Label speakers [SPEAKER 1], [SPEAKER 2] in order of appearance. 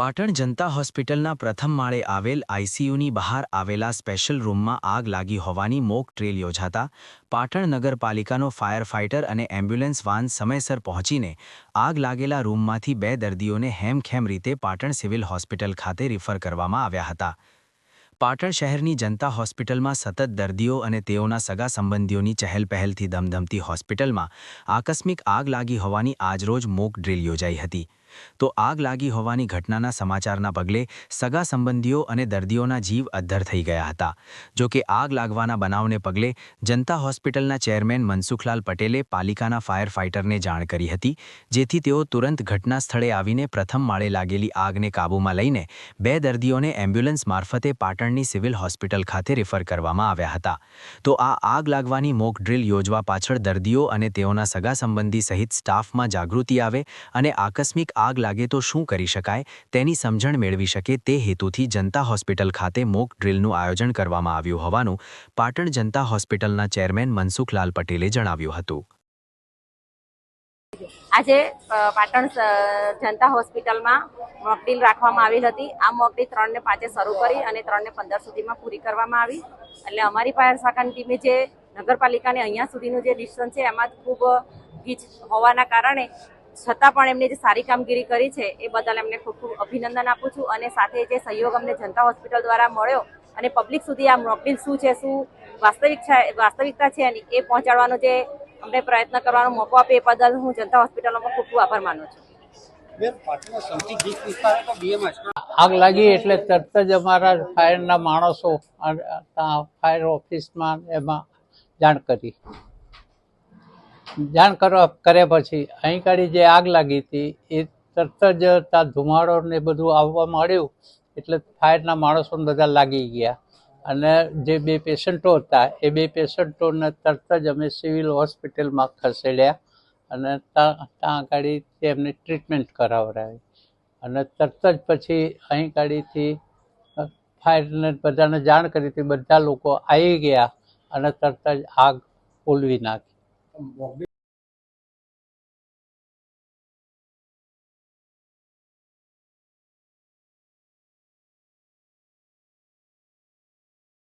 [SPEAKER 1] પાટણ જનતા હોસ્પિટલના પ્રથમ માળે આવેલ આઈસીયુની બહાર આવેલા સ્પેશિયલ રૂમમાં આગ લાગી હોવાની મોક ટ્રેલ યોજાતા પાટણ નગરપાલિકાનો ફાયર ફાઇટર અને એમ્બ્યુલન્સ વાન સમયસર પહોંચીને આગ લાગેલા રૂમમાંથી બે દર્દીઓને હેમખેમ રીતે પાટણ સિવિલ હોસ્પિટલ ખાતે રિફર કરવામાં આવ્યા હતા. પાટણ શહેરની જનતા હોસ્પિટલમાં સતત દર્દીઓ અને તેઓના સગા સંબંધીઓની ચહેલપહેલથી ધમધમતી હોસ્પિટલમાં આકસ્મિક આગ લાગી હોવાની આજરોજ મોક ડ્રીલ યોજાઈ હતી. તો આગ લાગી હોવાની ઘટનાના સમાચારના પગલે સગા સંબંધીઓ અને દર્દીઓના જીવ અદ્ધર થઈ ગયા હતા. જો કે આગ લાગવાના બનાવને પગલે જનતા હોસ્પિટલના ચેરમેન મનસુખલાલ પટેલે પાલિકાના ફાયર ફાઇટરને જાણ કરી હતી, જેથી તેઓ તુરંત ઘટના સ્થળે આવીને પ્રથમ માળે લાગેલી આગને કાબૂમાં લઈને બે દર્દીઓને એમ્બ્યુલન્સ મારફતે પાટણની સિવિલ હોસ્પિટલ ખાતે રિફર કરવામાં આવ્યા હતા. તો આ આગ લાગવાની મોક ડ્રિલ યોજવા પાછળ દર્દીઓ અને તેઓના સગા સંબંધી સહિત સ્ટાફમાં જાગૃતિ આવે અને આકસ્મિક આગ લાગે તો શું કરી શકાય? તેની સમજણ મેળવી શકે તે હેતુથી જનતા હોસ્પિટલ ખાતે મોક ડ્રીલનું આયોજન કરવામાં આવ્યું હોવાનું પાટણ જનતા હોસ્પિટલના ચેરમેન મનસુખલાલ પટેલે જણાવ્યું હતું.
[SPEAKER 2] આજે પાટણ જનતા હોસ્પિટલમાં મોકડીલ રાખવામાં આવી હતી. આ મોકડીલ ત્રણને પાંચે શરૂ કરી અને ત્રણને પંદર સુધીમાં પૂરી કરવામાં આવી. એટલે અમારી ફાયર શાખાની ટીમે જે નગરપાલિકાને અહીંયા સુધીનું જે ડિસ્ટન્સ છે, એમાં ખૂબ ગીચ હોવાના કારણે છતાં પણ એમને જે સારી કામગીરી કરી છે એ બદલ એમને ખૂબ ખૂબ અભિનંદન આપું છું અને સાથે જે સહયોગ અમને જનતા હોસ્પિટલ દ્વારા મળ્યો અને પબ્લિક સુધી આ મોકડીલ શું છે શું વાસ્તવિક વાસ્તવિકતા છે એની એ પહોંચાડવાનો જે અમને પ્રયત્ન કરવાનો મોકો આપે એ બદલ હું જનતા હોસ્પિટલમાં ખૂબ ખૂબ આભાર માનું છું.
[SPEAKER 3] આગ લાગી એટલે તરત જ અમારા ફાયરના માણસો ત્યાં ફાયર ઓફિસમાં એમાં જાણ કરી. જાણ કરવા કર્યા પછી અહીં કાળી જે આગ લાગી હતી, એ તરત જ ત્યાં ધુમાડો ને બધું આવવા માંડ્યું. એટલે ફાયરના માણસો બધા લાગી ગયા. અને જે બે પેશન્ટો હતા, એ બે પેશન્ટોને તરત જ અમે સિવિલ હોસ્પિટલમાં ખસેડ્યા અને ત્યાં ત્યાં આગળ તેમને ટ્રીટમેન્ટ કરાવડાવી. અને તરત જ પછી અહીં ગાડીથી ફાયરને બધાને જાણ કરી હતી, બધા લોકો આવી ગયા અને તરત જ આગ ઓલવી નાખી.